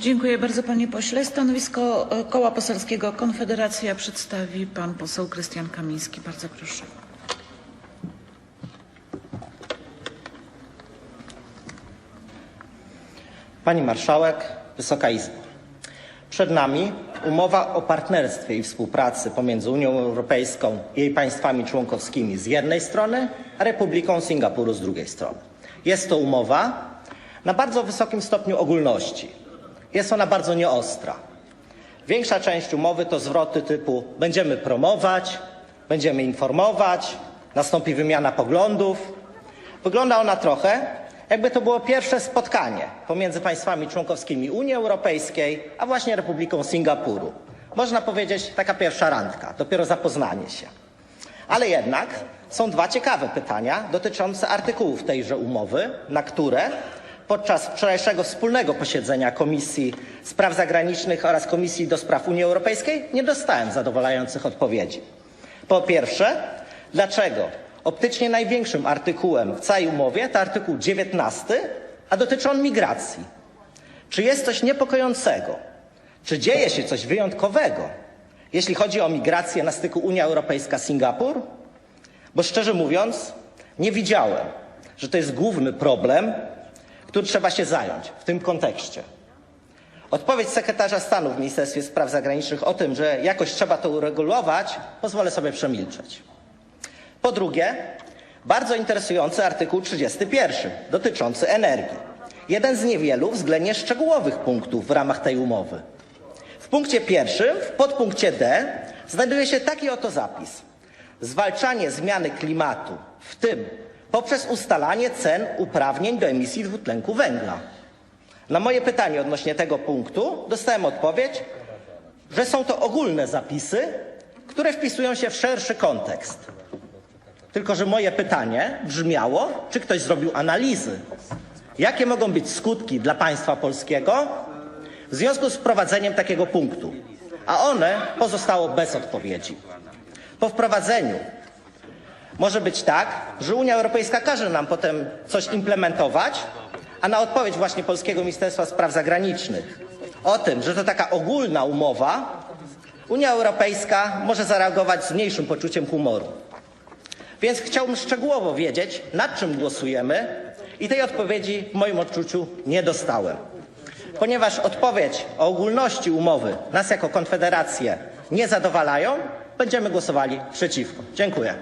Dziękuję bardzo panie pośle. Stanowisko e, Koła Poselskiego Konfederacja przedstawi pan poseł Krystian Kamiński. Bardzo proszę. Pani Marszałek, Wysoka Izbo. Przed nami umowa o partnerstwie i współpracy pomiędzy Unią Europejską i jej państwami członkowskimi z jednej strony, a Republiką Singapuru z drugiej strony. Jest to umowa na bardzo wysokim stopniu ogólności. Jest ona bardzo nieostra. Większa część umowy to zwroty typu będziemy promować, będziemy informować, nastąpi wymiana poglądów. Wygląda ona trochę, jakby to było pierwsze spotkanie pomiędzy państwami członkowskimi Unii Europejskiej, a właśnie Republiką Singapuru. Można powiedzieć, taka pierwsza randka, dopiero zapoznanie się. Ale jednak są dwa ciekawe pytania dotyczące artykułów tejże umowy, na które podczas wczorajszego wspólnego posiedzenia Komisji Spraw Zagranicznych oraz Komisji do Spraw Unii Europejskiej nie dostałem zadowalających odpowiedzi. Po pierwsze, dlaczego optycznie największym artykułem w całej umowie to artykuł 19, a dotyczy on migracji? Czy jest coś niepokojącego? Czy dzieje się coś wyjątkowego, jeśli chodzi o migrację na styku Unia Europejska-Singapur? Bo szczerze mówiąc, nie widziałem, że to jest główny problem, który trzeba się zająć w tym kontekście. Odpowiedź sekretarza stanu w Ministerstwie Spraw Zagranicznych o tym, że jakoś trzeba to uregulować, pozwolę sobie przemilczeć. Po drugie, bardzo interesujący artykuł 31 dotyczący energii. Jeden z niewielu względnie szczegółowych punktów w ramach tej umowy. W punkcie pierwszym, w podpunkcie D, znajduje się taki oto zapis. Zwalczanie zmiany klimatu, w tym poprzez ustalanie cen uprawnień do emisji dwutlenku węgla. Na moje pytanie odnośnie tego punktu dostałem odpowiedź, że są to ogólne zapisy, które wpisują się w szerszy kontekst. Tylko, że moje pytanie brzmiało, czy ktoś zrobił analizy, jakie mogą być skutki dla państwa polskiego w związku z wprowadzeniem takiego punktu, a one pozostało bez odpowiedzi. Po wprowadzeniu może być tak, że Unia Europejska każe nam potem coś implementować, a na odpowiedź właśnie Polskiego Ministerstwa Spraw Zagranicznych o tym, że to taka ogólna umowa, Unia Europejska może zareagować z mniejszym poczuciem humoru. Więc chciałbym szczegółowo wiedzieć, nad czym głosujemy i tej odpowiedzi w moim odczuciu nie dostałem. Ponieważ odpowiedź o ogólności umowy nas jako Konfederację nie zadowalają, będziemy głosowali przeciwko. Dziękuję.